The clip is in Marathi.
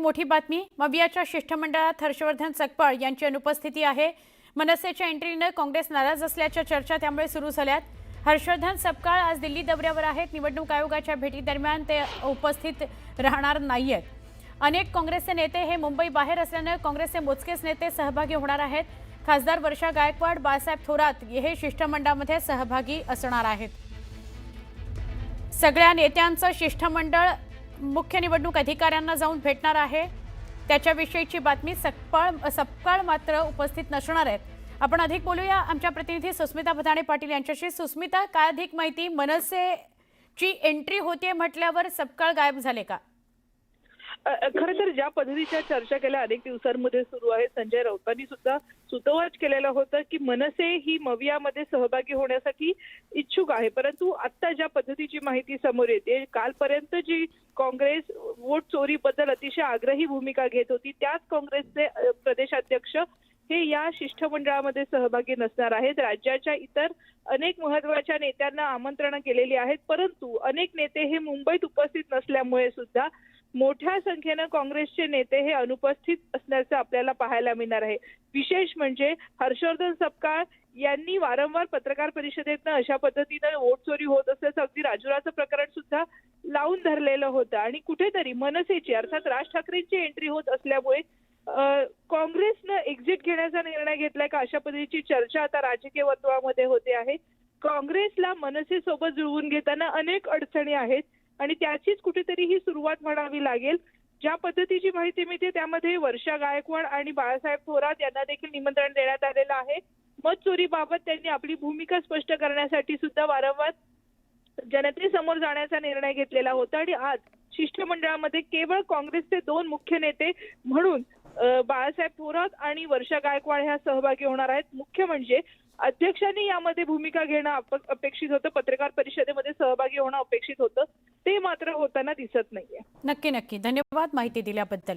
एक मोठी बातमी. मवियाच्या शिष्टमंडळात हर्षवर्धन सकपाळ यांची अनुपस्थिती आहे. मनसेच्या एंट्रीनं काँग्रेस नाराज असल्याच्या चर्चा त्यामुळे सुरू झाल्यात. हर्षवर्धन सपकाळ आज दिल्ली दौऱ्यावर आहेत. निवडणूक आयोगाच्या भेटीदरम्यान ते उपस्थित राहणार नाही आहेत अनेक काँग्रेसचे नेते हे मुंबई बाहेर असल्यानं काँग्रेसचे मोजकेच नेते सहभागी होणार आहेत. खासदार वर्षा गायकवाड बाळासाहेब थोरात हे शिष्टमंडळामध्ये सहभागी असणार आहेत. सगळ्या नेत्यांचं शिष्टमंडळ मुख्य निवडणूक अधिकाऱ्यांना जाऊन भेटणार आहे. त्याच्याविषयीची बातमी सपकाळ सपकाळ मात्र उपस्थित नसणार आहेत. आपण अधिक बोलूया. आमच्या प्रतिनिधी सुस्मिता भदाणे पाटील यांच्याशी. सुस्मिता काय अधिक माहिती? मनसेची एंट्री होते म्हटल्यावर सपकाळ गायब झाले का? खर तर ज्या पद्धतीच्या चर्चा केल्या अनेक दिवसांमध्ये सुरू आहे संजय राऊतांनी सुद्धा सुतोवाच केलेलं होतं की मनसे ही मवियामध्ये सहभागी होण्यासाठी इच्छुक आहे. परंतु आता ज्या पद्धतीची माहिती समोर येते कालपर्यंत जी काँग्रेस वोट चोरीबद्दल अतिशय आग्रही भूमिका घेत होती त्याच काँग्रेसचे प्रदेशाध्यक्ष हे या शिष्टमंडळामध्ये सहभागी नसणार आहेत. राज्याच्या इतर अनेक महत्त्वाच्या नेत्यांना आमंत्रण केलेली आहेत परंतु अनेक नेते हे मुंबईत उपस्थित नसल्यामुळे सुद्धा मोठ्या संख्येनं काँग्रेसचे नेते हे अनुपस्थित असल्याचं आपल्याला पाहायला मिळणार आहे. विशेष म्हणजे हर्षवर्धन सपकाळ यांनी वारंवार पत्रकार परिषदेतनं अशा पद्धतीनं वोट चोरी होत असल्याचं अगदी राजुराचं प्रकरण सुद्धा लावून धरलेलं होतं. आणि कुठेतरी मनसेची अर्थात राज ठाकरेंची एंट्री होत असल्यामुळे काँग्रेसनं एक्झिट घेण्याचा निर्णय घेतलाय का अशा पद्धतीची चर्चा आता राजकीय वर्तुळामध्ये होते आहे. काँग्रेसला मनसेसोबत जुळवून घेताना अनेक अडचणी आहेत. आणि त्याचीच कुठेतरी ही सुरुवात म्हणावी लागेल. ज्या पद्धतीची माहिती मिळते त्यामध्ये वर्षा गायकवाड आणि बाळासाहेब थोरात यांना देखील निमंत्रण देण्यात आलेलं आहे. मत चोरीबाबत त्यांनी आपली भूमिका स्पष्ट करण्यासाठी सुद्धा वारंवार जनतेसमोर जाण्याचा निर्णय घेतलेला होता. आणि आज शिष्टमंडळामध्ये केवळ काँग्रेसचे दोन मुख्य नेते म्हणून बाळासाहेब थोरात आणि वर्षा गायकवाड ह्या सहभागी होणार आहेत. मुख्य म्हणजे अध्यक्षांनी यामध्ये भूमिका घेणं अपेक्षित होतं. पत्रकार परिषदेमध्ये सहभागी होणं अपेक्षित होतं. ते मात्र होताना दिसत नाहीये. नक्की नक्की. धन्यवाद माहिती दिल्याबद्दल.